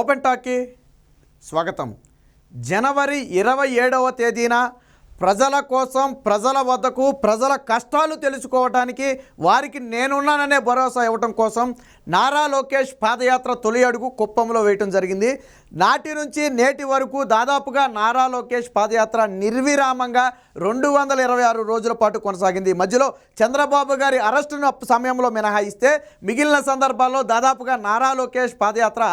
Open టాక్కి స్వాగతం. జనవరి ఇరవై ఏడవ తేదీన ప్రజల కోసం ప్రజల వద్దకు ప్రజల కష్టాలు తెలుసుకోవడానికి వారికి నేనున్నాననే భరోసా ఇవ్వటం కోసం నారా లోకేష్ పాదయాత్ర తొలి అడుగు కుప్పంలో వేయటం జరిగింది. నాటి నుంచి నేటి వరకు దాదాపుగా నారా లోకేష్ పాదయాత్ర నిర్విరామంగా రెండు వందల ఇరవై ఆరు రోజుల పాటు కొనసాగింది. మధ్యలో చంద్రబాబు గారి అరెస్టును సమయంలో మినహాయిస్తే మిగిలిన సందర్భాల్లో దాదాపుగా నారా లోకేష్ పాదయాత్ర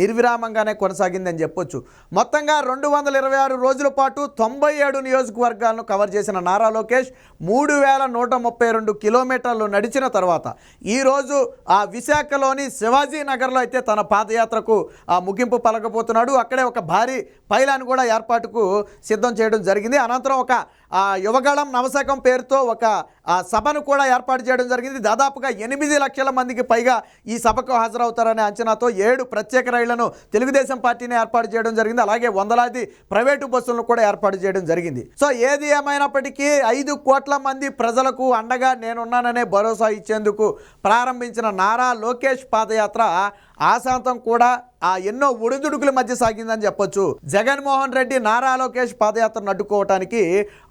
నిర్విరామంగానే కొనసాగిందని చెప్పొచ్చు. మొత్తంగా రెండు వందల ఇరవై ఆరు రోజుల పాటు తొంభై ఏడు నియోజకవర్గాలను కవర్ చేసిన నారా లోకేష్ మూడు వేల నూట ముప్పై రెండు కిలోమీటర్లు నడిచిన తర్వాత ఈరోజు ఆ విశాఖలోని శివాజీ నగర్లో అయితే తన పాదయాత్రకు ఆ ముగింపు పలకబోతున్నాడు అక్కడే ఒక భారీ పైలాన్ కూడా ఏర్పాటుకు సిద్ధం చేయడం జరిగింది. అనంతరం ఒక యువగళం నవశకం పేరుతో ఒక సభను కూడా ఏర్పాటు చేయడం జరిగింది. దాదాపుగా ఎనిమిది లక్షల మందికి పైగా ఈ సభకు హాజరవుతారనే అంచనాతో ఏడు ప్రత్యేక రైళ్ళను తెలుగుదేశం పార్టీని ఏర్పాటు చేయడం జరిగింది. అలాగే వందలాది ప్రైవేటు బస్సులను కూడా ఏర్పాటు చేయడం జరిగింది. సో ఏది ఏమైనప్పటికీ ఐదు కోట్ల మంది ప్రజలకు అండగా నేనున్నాననే భరోసా ఇచ్చేందుకు ప్రారంభించిన నారా లోకేష్ పాదయాత్ర ఆశాంతం కూడా ఆ ఎన్నో ఒడిదుడుకుల మధ్య సాగిందని చెప్పొచ్చు. జగన్మోహన్ రెడ్డి నారా లోకేష్ పాదయాత్రను అడ్డుకోవటానికి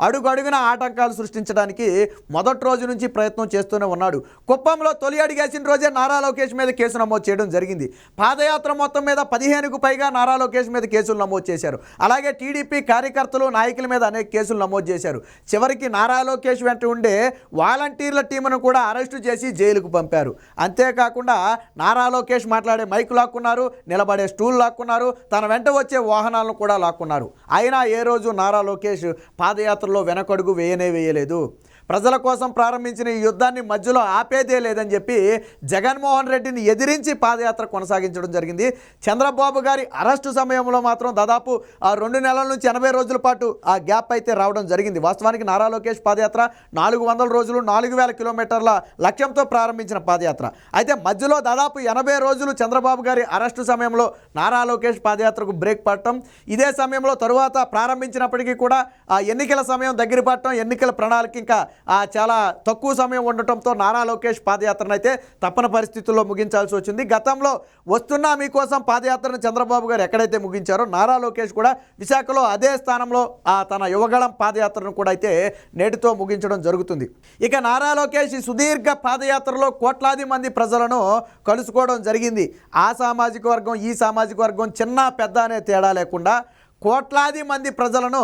అడుగడుగున ఆటంకాలు సృష్టించడానికి మొదటి రోజు నుంచి ప్రయత్నం చేస్తూనే ఉన్నాడు. కుప్పంలో తొలి అడిగేసిన రోజే నారా లోకేష్ మీద కేసు నమోదు చేయడం జరిగింది. పాదయాత్ర మొత్తం మీద పదిహేనుకు పైగా నారా లోకేష్ మీద కేసులు నమోదు చేశారు. అలాగే టీడీపీ కార్యకర్తలు నాయకుల మీద అనేక కేసులు నమోదు చేశారు. చివరికి నారా లోకేష్ వెంట ఉండే వాలంటీర్ల టీమును కూడా అరెస్టు చేసి జైలుకు పంపారు. అంతేకాకుండా నారా లోకేష్ మాట్లాడే మైక్ లాక్కున్నారు నిలబడే స్టూల్ లాక్కున్నారు తన వెంట వచ్చే వాహనాలను కూడా లాక్కున్నారు. అయినా ఏ రోజు నారా లోకేష్ పాదయాత్రలో వెనకడుగు వేయనే వేయలేదు. ప్రజల కోసం ప్రారంభించిన ఈ యుద్ధాన్ని మధ్యలో ఆపేదే లేదని చెప్పి జగన్మోహన్ రెడ్డిని ఎదిరించి పాదయాత్ర కొనసాగించడం జరిగింది. చంద్రబాబు గారి అరెస్టు సమయంలో మాత్రం దాదాపు ఆ రెండు నెలల నుంచి ఎనభై రోజుల పాటు ఆ గ్యాప్ అయితే రావడం జరిగింది. వాస్తవానికి నారా లోకేష్ పాదయాత్ర నాలుగు వందల రోజులు నాలుగు వేల కిలోమీటర్ల లక్ష్యంతో ప్రారంభించిన పాదయాత్ర. అయితే మధ్యలో దాదాపు ఎనభై రోజులు చంద్రబాబు గారి అరెస్టు సమయంలో నారా లోకేష్ పాదయాత్రకు బ్రేక్ పడటం ఇదే సమయంలో తరువాత ప్రారంభించినప్పటికీ కూడా ఆ ఎన్నికల సమయం దగ్గర పడటం ఎన్నికల ప్రణాళిక ఇంకా చాలా తక్కువ సమయం ఉండటంతో నారా లోకేష్ పాదయాత్రను అయితే తప్పని పరిస్థితుల్లో ముగించాల్సి వచ్చింది. గతంలో వస్తున్నా మీకోసం పాదయాత్రను చంద్రబాబు గారు ఎక్కడైతే ముగించారో నారా లోకేష్ కూడా విశాఖలో అదే స్థానంలో ఆ తన యువగళం పాదయాత్రను కూడా అయితే నేటితో ముగించడం జరుగుతుంది. ఇక నారా లోకేష్ ఈ సుదీర్ఘ పాదయాత్రలో కోట్లాది మంది ప్రజలను కలుసుకోవడం జరిగింది. ఆ సామాజిక వర్గం ఈ సామాజిక వర్గం చిన్న పెద్ద అనే తేడా లేకుండా కోట్లాది మంది ప్రజలను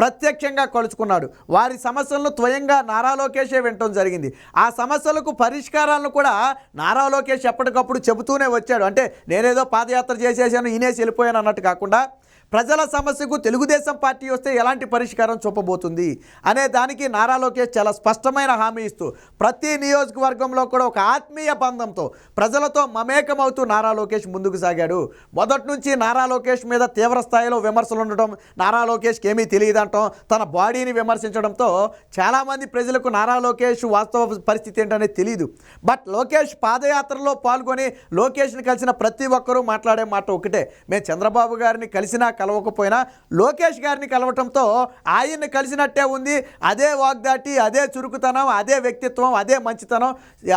ప్రత్యక్షంగా కలుసుకున్నాడు వారి సమస్యలను స్వయంగా నారా లోకేషే వినటం జరిగింది. ఆ సమస్యలకు పరిష్కారాలను కూడా నారా లోకేష్ ఎప్పటికప్పుడు చెబుతూనే వచ్చాడు. అంటే నేనేదో పాదయాత్ర చేసేసాను ఈనేసి వెళ్ళిపోయాను అన్నట్టు కాకుండా ప్రజల సమస్యకు తెలుగుదేశం పార్టీ వస్తే ఎలాంటి పరిష్కారం చూపబోతుంది అనే దానికి నారా లోకేష్ చాలా స్పష్టమైన హామీ ఇస్తూ ప్రతి నియోజకవర్గంలో కూడా ఒక ఆత్మీయ బంధంతో ప్రజలతో మమేకమవుతూ నారా లోకేష్ ముందుకు సాగాడు. మొదటి నుంచి నారా లోకేష్ మీద తీవ్ర స్థాయిలో విమర్శలు ఉండటం నారా లోకేష్కి ఏమీ తెలియదంటాం తన బాడీని విమర్శించడంతో చాలామంది ప్రజలకు నారా లోకేష్ వాస్తవ పరిస్థితి ఏంటనేది తెలియదు బట్ లోకేష్ పాదయాత్రలో పాల్గొని లోకేష్ని కలిసిన ప్రతి ఒక్కరూ మాట్లాడే మాట ఒకటే మేము చంద్రబాబు గారిని కలిసినా కలవకపోయినా లోకేష్ గారిని కలవటంతో ఆయన్ని కలిసినట్టే ఉంది. అదే వాగ్దాటి అదే చురుకుతనం అదే వ్యక్తిత్వం అదే మంచితనం.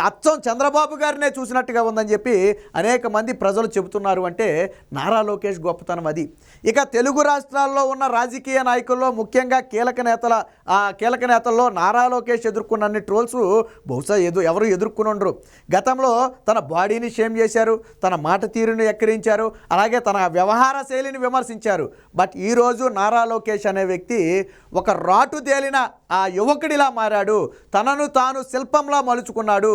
అచ్చం చంద్రబాబు గారినే చూసినట్టుగా ఉందని చెప్పి అనేక మంది ప్రజలు చెబుతున్నారు అంటే నారా లోకేష్ గొప్పతనం అది. ఇక తెలుగు రాష్ట్రాల్లో ఉన్న రాజకీయ నాయకుల్లో ముఖ్యంగా కీలక నేతల ఆ కీలక నేతల్లో నారా లోకేష్ ఎదుర్కొన్న ట్రోల్స్ బహుశా ఎదు ఎవరు ఎదుర్కొని ఉండరు గతంలో తన బాడీని షేమ్ చేశారు తన మాట తీరుని ఎక్కిరించారు అలాగే తన వ్యవహార శైలిని విమర్శించారు. బట్ ఈరోజు నారా లోకేష్ అనే వ్యక్తి ఒక రాటు తేలిన ఆ యువకుడిలా మారాడు. తనను తాను శిల్పంలా మలుచుకున్నాడు.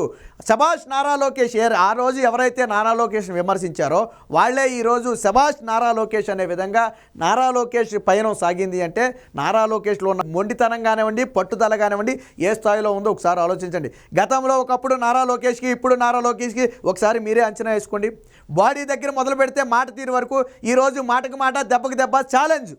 శభాష్ నారా లోకేష్ ఆ రోజు ఎవరైతే నారా లోకేష్ని విమర్శించారో వాళ్ళే ఈరోజు శభాష్ నారా లోకేష్ అనే విధంగా నారా లోకేష్ పయనం సాగింది అంటే నారా లోకేష్లో ఉన్న మొండితనం కానివ్వండి పట్టుదల కానివ్వండి ఏ స్థాయిలో ఉందో ఒకసారి ఆలోచించండి. గతంలో ఒకప్పుడు నారా లోకేష్కి ఇప్పుడు నారా లోకేష్కి ఒకసారి మీరే అంచనా వేసుకోండి. బాడీ దగ్గర మొదలు పెడితే మాట తీరు వరకు ఈరోజు మాటకు మాట దెబ్బకి దెబ్బ ఛాలెంజ్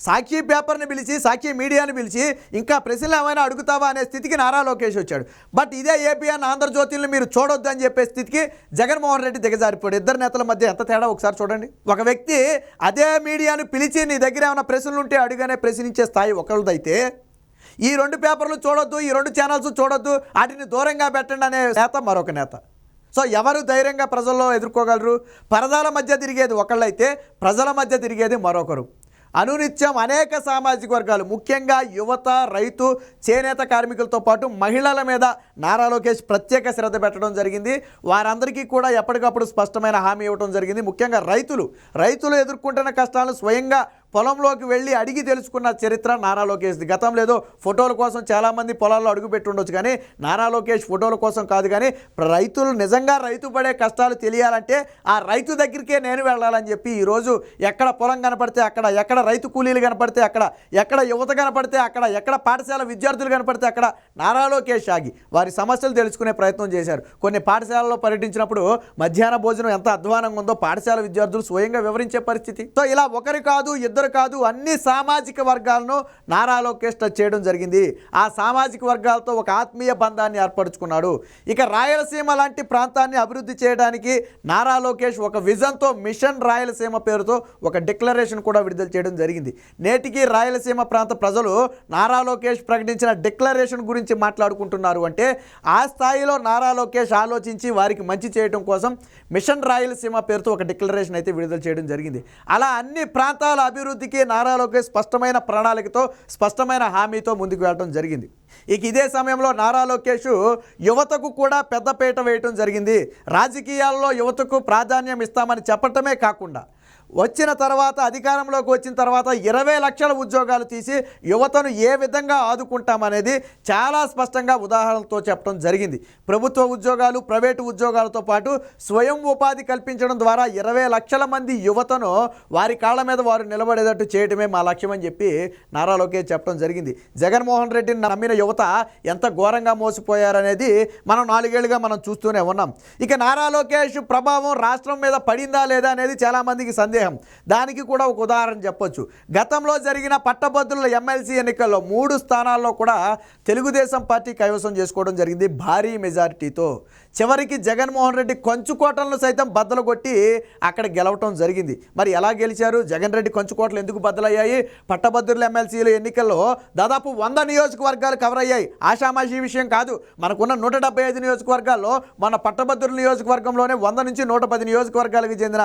సాక్షి పేపర్ని పిలిచి సాక్షి మీడియాని పిలిచి ఇంకా ప్రశ్నలు ఏమైనా అడుగుతావా అనే స్థితికి నారా లోకేష్ వచ్చాడు. బట్ ఇదే ఏపీ అన్న ఆంధ్రజ్యోతిని మీరు చూడొద్దు అని చెప్పే స్థితికి జగన్మోహన్ రెడ్డి దిగజారిపోయాడు. ఇద్దరు నేతల మధ్య ఎంత తేడా ఒకసారి చూడండి. ఒక వ్యక్తి అదే మీడియాను పిలిచి నీ దగ్గర ఏమైనా ప్రశ్నలు ఉంటే అడుగానే ప్రశ్నించే స్థాయి ఒకరిదైతే ఈ రెండు పేపర్లు చూడొద్దు ఈ రెండు ఛానల్స్ చూడొద్దు వాటిని దూరంగా పెట్టండి అనే నేత మరొక నేత. సో ఎవరు ధైర్యంగా ప్రజల్లో ఎదుర్కోగలరు? పరదాల మధ్య తిరిగేది ఒకళ్ళైతే ప్రజల మధ్య తిరిగేది మరొకరు. అనునిత్యం అనేక సామాజిక వర్గాలు ముఖ్యంగా యువత రైతు చేనేత కార్మికులతో పాటు మహిళల మీద నారా లోకేష్ ప్రత్యేక శ్రద్ధ పెట్టడం జరిగింది. వారందరికీ కూడా ఎప్పటికప్పుడు స్పష్టమైన హామీ ఇవ్వడం జరిగింది. ముఖ్యంగా రైతులు రైతులు ఎదుర్కొంటున్న కష్టాలను స్వయంగా పొలంలోకి వెళ్ళి అడిగి తెలుసుకున్న చరిత్ర నారా లోకేష్ది. గతం లేదో ఫోటోల కోసం చాలామంది పొలాల్లో అడుగుపెట్టుండొచ్చు కానీ నారా లోకేష్ ఫోటోల కోసం కాదు కానీ రైతులు నిజంగా రైతు పడే కష్టాలు తెలియాలంటే ఆ రైతు దగ్గరికే నేను వెళ్ళాలని చెప్పి ఈరోజు ఎక్కడ పొలం కనపడితే అక్కడ ఎక్కడ రైతు కూలీలు కనపడితే అక్కడ ఎక్కడ యువత కనపడితే అక్కడ ఎక్కడ పాఠశాల విద్యార్థులు కనపడితే అక్కడ నారా లోకేష్ ఆగి వారి సమస్యలు తెలుసుకునే ప్రయత్నం చేశారు. కొన్ని పాఠశాలలో పర్యటించినప్పుడు మధ్యాహ్న భోజనం ఎంత అధ్వానంగా ఉందో పాఠశాల విద్యార్థులు స్వయంగా వివరించే పరిస్థితి. సో ఇలా ఒకరి కాదు ఇద్దరు కాదు అన్ని సామాజిక వర్గాలను నారా లోకేష్ టచ్ చేయడం జరిగింది. ఆ సామాజిక వర్గాలతో ఒక ఆత్మీయ బంధాన్ని ఏర్పరచుకున్నాడు. ఇక రాయలసీమ లాంటి ప్రాంతాన్ని అభివృద్ధి చేయడానికి నారా లోకేష్ ఒక విజన్తో మిషన్ రాయలసీమ పేరుతో ఒక డిక్లరేషన్ కూడా విడుదల చేయడం జరిగింది. నేటికి రాయలసీమ ప్రాంత ప్రజలు నారా లోకేష్ ప్రకటించిన డిక్లరేషన్ గురించి మాట్లాడుకుంటున్నారు అంటే ఆ స్థాయిలో నారా లోకేష్ ఆలోచించి వారికి మంచి చేయడం కోసం మిషన్ రాయలసీమ పేరుతో ఒక డిక్లరేషన్ అయితే విడుదల చేయడం జరిగింది. అలా అన్ని ప్రాంతాల అభివృద్ధి అభివృద్ధికి నారా లోకేష్ స్పష్టమైన ప్రణాళికతో స్పష్టమైన హామీతో ముందుకు వెళ్ళడం జరిగింది. ఇక ఇదే సమయంలో నారా లోకేష్ యువతకు కూడా పెద్దపీట వేయటం జరిగింది. రాజకీయాల్లో యువతకు ప్రాధాన్యం ఇస్తామని చెప్పటమే కాకుండా వచ్చిన తర్వాత అధికారంలోకి వచ్చిన తర్వాత ఇరవై లక్షల ఉద్యోగాలు తీసి యువతను ఏ విధంగా ఆదుకుంటామనేది చాలా స్పష్టంగా ఉదాహరణతో చెప్పడం జరిగింది. ప్రభుత్వ ఉద్యోగాలు ప్రైవేటు ఉద్యోగాలతో పాటు స్వయం ఉపాధి కల్పించడం ద్వారా ఇరవై లక్షల మంది యువతను వారి కాళ్ళ మీద వారు నిలబడేటట్టు చేయడమే మా లక్ష్యం అని చెప్పి నారా లోకేష్ చెప్పడం జరిగింది. జగన్మోహన్ రెడ్డిని నమ్మిన యువత ఎంత ఘోరంగా మోసపోయారనేది మనం నాలుగేళ్ళుగా మనం చూస్తూనే ఉన్నాం. ఇక నారా లోకేష్ ప్రభావం రాష్ట్రం మీద పడిందా లేదా అనేది చాలామందికి సందేహం దానికి కూడా ఒక ఉదాహరణ చెప్పొచ్చు. గతంలో జరిగిన పట్టభద్రుల ఎమ్మెల్సీ ఎన్నికల్లో మూడు స్థానాల్లో కూడా తెలుగుదేశం పార్టీ కైవసం చేసుకోవడం జరిగింది భారీ మెజారిటీతో. చివరికి జగన్మోహన్ రెడ్డి కొంచుకోటలను సైతం బద్దలు కొట్టి అక్కడ గెలవటం జరిగింది. మరి ఎలా గెలిచారు? జగన్ రెడ్డి కొంచుకోటలు ఎందుకు బద్దలయ్యాయి? పట్టభద్రుల ఎమ్మెల్సీల ఎన్నికల్లో దాదాపు వంద నియోజకవర్గాలు కవర్ అయ్యాయి. ఆషామాషీ విషయం కాదు. మనకున్న నూట డెబ్బై ఐదు నియోజకవర్గాల్లో మన పట్టభద్రుల నియోజకవర్గంలోనే వంద నుంచి నూట పది నియోజకవర్గాలకు చెందిన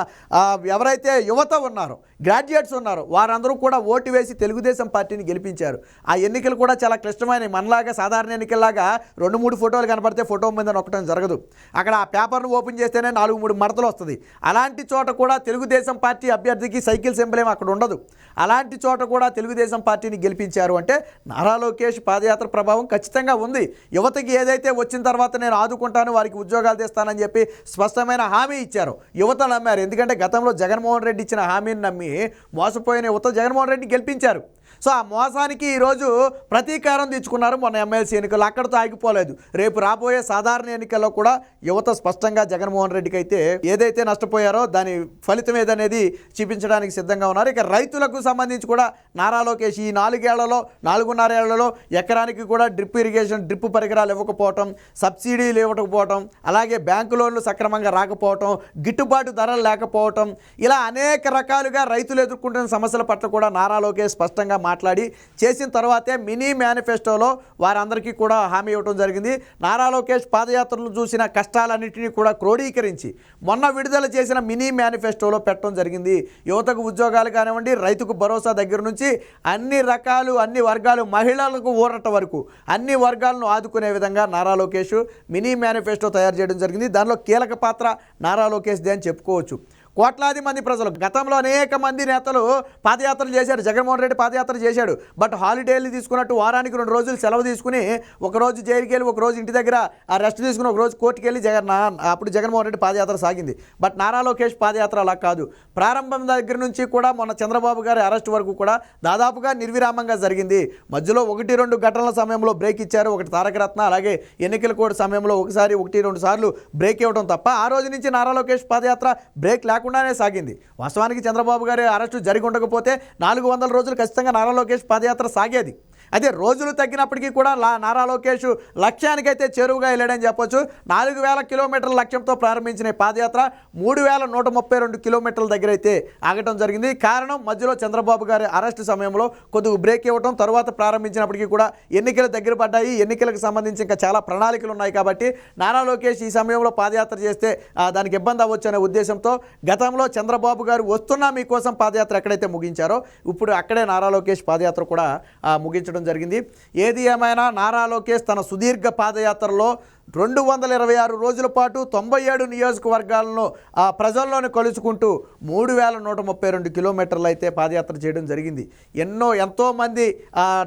ఎవరైతే యువత ఉన్నారో గ్రాడ్యుయేట్స్ ఉన్నారో వారందరూ కూడా ఓటు వేసి తెలుగుదేశం పార్టీని గెలిపించారు. ఆ ఎన్నికలు కూడా చాలా క్లిష్టమైన మనలాగా సాధారణ ఎన్నికల్లాగా రెండు మూడు ఫోటోలు కనపడితే ఫోటో మీద నొక్కడం జరగదు. అక్కడ ఆ పేపర్ను ఓపెన్ చేస్తేనే నాలుగు మూడు మడతలు వస్తుంది. అలాంటి చోట కూడా తెలుగుదేశం పార్టీ అభ్యర్థికి సైకిల్ సింబలేం అక్కడ ఉండదు. అలాంటి చోట కూడా తెలుగుదేశం పార్టీని గెలిపించారు అంటే నారా లోకేష్ పాదయాత్ర ప్రభావం ఖచ్చితంగా ఉంది. యువతకి ఏదైతే వచ్చిన తర్వాత నేను ఆదుకుంటాను వారికి ఉద్యోగాలు తెస్తానని చెప్పి స్పష్టమైన హామీ ఇచ్చారు. యువత నమ్మారు. ఎందుకంటే గతంలో జగన్మోహన్ రెడ్డి ఇచ్చిన హామీని నమ్మి మోసపోయిన యువత జగన్మోహన్ రెడ్డి గెలిపించారు. సో ఆ మోసానికి ఈరోజు ప్రతీకారం తీర్చుకున్నారు మొన్న ఎమ్మెల్సీ ఎన్నికలు అక్కడితో ఆగిపోలేదు. రేపు రాబోయే సాధారణ ఎన్నికల్లో కూడా యువత స్పష్టంగా జగన్మోహన్ రెడ్డికి అయితే ఏదైతే నష్టపోయారో దాని ఫలితం ఏదనేది చూపించడానికి సిద్ధంగా ఉన్నారు. ఇక రైతులకు సంబంధించి కూడా నారా లోకేష్ ఈ నాలుగేళ్ళలో నాలుగున్నరేళ్ళలో ఎకరానికి కూడా డ్రిప్ ఇరిగేషన్ డ్రిప్ పరికరాలు ఇవ్వకపోవటం సబ్సిడీలు ఇవ్వకపోవటం అలాగే బ్యాంకు లోన్లు సక్రమంగా రాకపోవటం గిట్టుబాటు ధరలు లేకపోవటం ఇలా అనేక రకాలుగా రైతులు ఎదుర్కొంటున్న సమస్యల పట్ల కూడా నారా లోకేష్ స్పష్టంగా మాట్లాడి చేసిన తర్వాతే మినీ మేనిఫెస్టోలో వారందరికీ కూడా హామీ ఇవ్వడం జరిగింది. నారా లోకేష్ పాదయాత్రలు చూసిన కష్టాలన్నింటినీ కూడా క్రోడీకరించి మొన్న విడుదల చేసిన మినీ మేనిఫెస్టోలో పెట్టడం జరిగింది. యువతకు ఉద్యోగాలు కానివ్వండి రైతుకు భరోసా దగ్గర నుంచి అన్ని రకాలు అన్ని వర్గాలు మహిళలకు ఊరట వరకు అన్ని వర్గాలను ఆదుకునే విధంగా నారా లోకేష్ మినీ మేనిఫెస్టో తయారు చేయడం జరిగింది. దానిలో కీలక పాత్ర నారా లోకేష్దే అని చెప్పుకోవచ్చు. కోట్లాది మంది ప్రజలు. గతంలో అనేక మంది నేతలు పాదయాత్రలు చేశారు. జగన్మోహన్ రెడ్డి పాదయాత్ర చేశాడు. బట్ హాలిడేలు తీసుకున్నట్టు వారానికి రెండు రోజులు సెలవు తీసుకుని ఒక రోజు జైలుకి వెళ్ళి ఒక రోజు ఇంటి దగ్గర ఆ రెస్ట్ తీసుకుని ఒక రోజు కోర్టుకి వెళ్ళి జగన్ అప్పుడు జగన్మోహన్ రెడ్డి పాదయాత్ర సాగింది. బట్ నారా లోకేష్ పాదయాత్ర అలా కాదు. ప్రారంభం దగ్గర నుంచి కూడా మొన్న చంద్రబాబు గారి అరెస్ట్ వరకు కూడా దాదాపుగా నిర్విరామంగా జరిగింది. మధ్యలో ఒకటి రెండు ఘటనల సమయంలో బ్రేక్ ఇచ్చారు. ఒకటి తారకరత్న అలాగే ఎన్నికల కోడ్ సమయంలో ఒకసారి ఒకటి రెండు సార్లు బ్రేక్ ఇవ్వడం తప్ప ఆ రోజు నుంచి నారా లోకేష్ పాదయాత్ర బ్రేక్ లేకుండానే సాగింది. వాస్తవానికి చంద్రబాబు గారి అరెస్టు జరిగి ఉండకపోతే నాలుగు వందల రోజులు ఖచ్చితంగా నారా లోకేష్ పాదయాత్ర సాగేది. అదే రోజులు తగ్గినప్పటికీ కూడా లా నారా లోకేష్ లక్ష్యానికైతే చేరువుగా వెళ్ళాడని చెప్పొచ్చు. నాలుగు వేల కిలోమీటర్ల లక్ష్యంతో ప్రారంభించిన పాదయాత్ర మూడు వేల నూట ముప్పై రెండు కిలోమీటర్ల దగ్గర అయితే ఆగటం జరిగింది. కారణం మధ్యలో చంద్రబాబు గారి అరెస్ట్ సమయంలో కొద్దిగా బ్రేక్ ఇవ్వడం తర్వాత ప్రారంభించినప్పటికీ కూడా ఎన్నికలు దగ్గర పడ్డాయి. ఎన్నికలకు సంబంధించి ఇంకా చాలా ప్రణాళికలు ఉన్నాయి కాబట్టి నారా లోకేష్ ఈ సమయంలో పాదయాత్ర చేస్తే దానికి ఇబ్బంది అవ్వచ్చు అనే ఉద్దేశంతో గతంలో చంద్రబాబు గారు వస్తున్నా మీకోసం పాదయాత్ర ఎక్కడైతే ముగించారో ఇప్పుడు అక్కడే నారా లోకేష్ పాదయాత్ర కూడా ముగించడం చేయడం జరిగింది. ఏది ఏమైనా నారా లోకేష్ తన సుదీర్ఘ పాదయాత్రలో రెండు వందల ఇరవై ఆరు రోజుల పాటు తొంభై ఏడు నియోజకవర్గాలను ఆ ప్రజల్లోనే కలుసుకుంటూ మూడు వేల నూట ముప్పై రెండు కిలోమీటర్లు అయితే పాదయాత్ర చేయడం జరిగింది. ఎన్నో ఎంతోమంది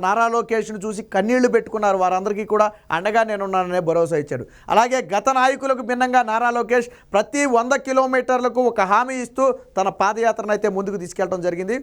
నారా లోకేష్ను చూసి కన్నీళ్ళు పెట్టుకున్నారు. వారందరికీ కూడా అండగా నేనున్నాననే భరోసా ఇచ్చాడు. అలాగే గత నాయకులకు భిన్నంగా నారా లోకేష్ ప్రతి వంద కిలోమీటర్లకు ఒక హామీ ఇస్తూ తన పాదయాత్రను అయితే ముందుకు తీసుకెళ్ళడం జరిగింది.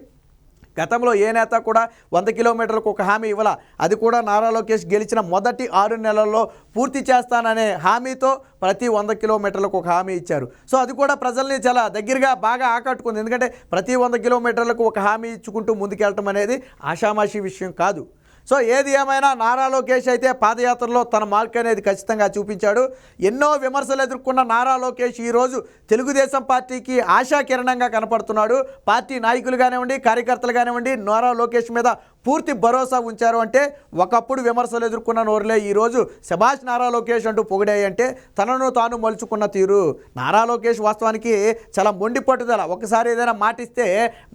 గతంలో ఏ నేత కూడా వంద కిలోమీటర్లకు ఒక హామీ ఇవ్వాల? అది కూడా నారా లోకేష్ గెలిచిన మొదటి ఆరు నెలల్లో పూర్తి చేస్తాననే హామీతో ప్రతి వంద కిలోమీటర్లకు ఒక హామీ ఇచ్చారు. సో అది కూడా ప్రజల్ని చాలా దగ్గరగా బాగా ఆకట్టుకుంది. ఎందుకంటే ప్రతి వంద కిలోమీటర్లకు ఒక హామీ ఇచ్చుకుంటూ ముందుకెళ్ళటం అనేది ఆషామాషి విషయం కాదు. సో ఏది ఏమైనా నారా లోకేష్ అయితే పాదయాత్రలో తన మార్క్ అనేది ఖచ్చితంగా చూపించాడు. ఎన్నో విమర్శలు ఎదుర్కొన్న నారా లోకేష్ ఈరోజు తెలుగుదేశం పార్టీకి ఆశాకిరణంగా కనపడుతున్నాడు. పార్టీ నాయకులు కానివ్వండి కార్యకర్తలు కానివ్వండి నారా లోకేష్ మీద పూర్తి భరోసా ఉంచారు అంటే ఒకప్పుడు విమర్శలు ఎదుర్కొన్న నోరులే. ఈరోజు శభాష్ నారా లోకేష్ అంటూ పొగిడాయంటే తనను తాను మలుచుకున్న తీరు. నారా లోకేష్ వాస్తవానికి చాలా మొండి పట్టుదల. ఒకసారి ఏదైనా మాటిస్తే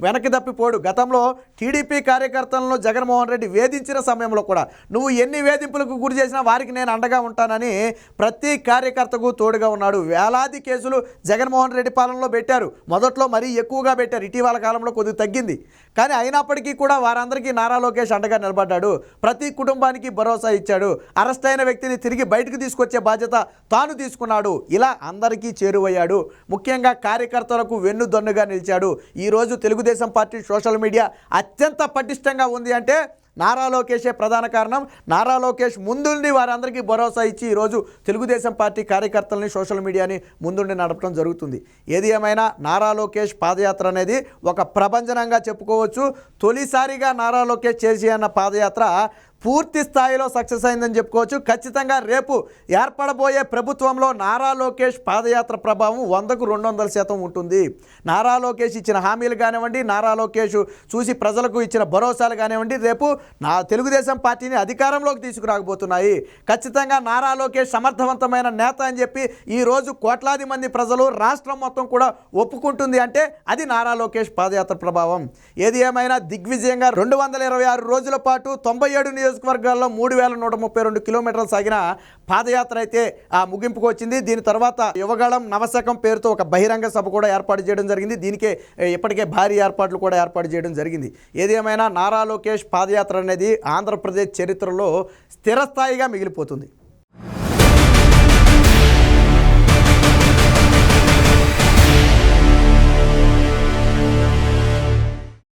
వెనక్కి తప్పిపోడు. గతంలో టీడీపీ కార్యకర్తలను జగన్మోహన్ రెడ్డి వేధించిన సమయంలో కూడా నువ్వు ఎన్ని వేధింపులకు గురి చేసినా వారికి నేను అండగా ఉంటానని ప్రతి కార్యకర్తకు తోడుగా ఉన్నాడు. వేలాది కేసులు జగన్మోహన్ రెడ్డి పాలనలో పెట్టారు. మొదట్లో మరీ ఎక్కువగా పెట్టారు. ఇటీవల కాలంలో కొద్దిగా తగ్గింది. కానీ అయినప్పటికీ కూడా వారందరికీ నారా లోకేష్ అండగా నిలబడ్డాడు. ప్రతి కుటుంబానికి భరోసా ఇచ్చాడు. అరెస్ట్ అయిన వ్యక్తిని తిరిగి బయటకు తీసుకొచ్చే బాధ్యత తాను తీసుకున్నాడు. ఇలా అందరికీ చేరువయ్యాడు. ముఖ్యంగా కార్యకర్తలకు వెన్నుదన్నుగా నిలిచాడు. ఈరోజు తెలుగుదేశం పార్టీ సోషల్ మీడియా అత్యంత పటిష్టంగా ఉంది అంటే నారా లోకేషే ప్రధాన కారణం. నారా లోకేష్ ముందుండి వారందరికీ భరోసా ఇచ్చి ఈరోజు తెలుగుదేశం పార్టీ కార్యకర్తలని సోషల్ మీడియాని ముందుండి నడపడం జరుగుతుంది. ఏది ఏమైనా నారా లోకేష్ పాదయాత్ర అనేది ఒక ప్రభంజనంగా చెప్పుకోవచ్చు. తొలిసారిగా నారా లోకేష్ చేసి అన్న పాదయాత్ర పూర్తి స్థాయిలో సక్సెస్ అయిందని చెప్పుకోవచ్చు. ఖచ్చితంగా రేపు ఏర్పడబోయే ప్రభుత్వంలో నారా లోకేష్ పాదయాత్ర ప్రభావం వందకు రెండు వందల శాతం ఉంటుంది. నారా లోకేష్ ఇచ్చిన హామీలు కానివ్వండి నారా లోకేష్ చూసి ప్రజలకు ఇచ్చిన భరోసాలు కానివ్వండి రేపు నా తెలుగుదేశం పార్టీని అధికారంలోకి తీసుకురాకపోతున్నాయి. ఖచ్చితంగా నారా లోకేష్ సమర్థవంతమైన నేత అని చెప్పి ఈరోజు కోట్లాది మంది ప్రజలు రాష్ట్రం మొత్తం కూడా ఒప్పుకుంటుంది అంటే అది నారా లోకేష్ పాదయాత్ర ప్రభావం. ఏది ఏమైనా దిగ్విజయంగా రెండు వందల ఇరవై ఆరు రోజుల పాటు తొంభై ఏడు నియోజకవర్గాల్లో మూడు వేల నూట ముప్పై రెండు కిలోమీటర్లు సాగిన పాదయాత్ర అయితే ఆ ముగింపుకు వచ్చింది. దీని తర్వాత యువగళం నవశకం పేరుతో ఒక బహిరంగ సభ కూడా ఏర్పాటు చేయడం జరిగింది. దీనికే ఇప్పటికే భారీ ఏర్పాట్లు కూడా ఏర్పాటు చేయడం జరిగింది. ఏదేమైనా నారా లోకేష్ పాదయాత్ర అనేది ఆంధ్రప్రదేశ్ చరిత్రలో స్థిరస్థాయిగా మిగిలిపోతుంది.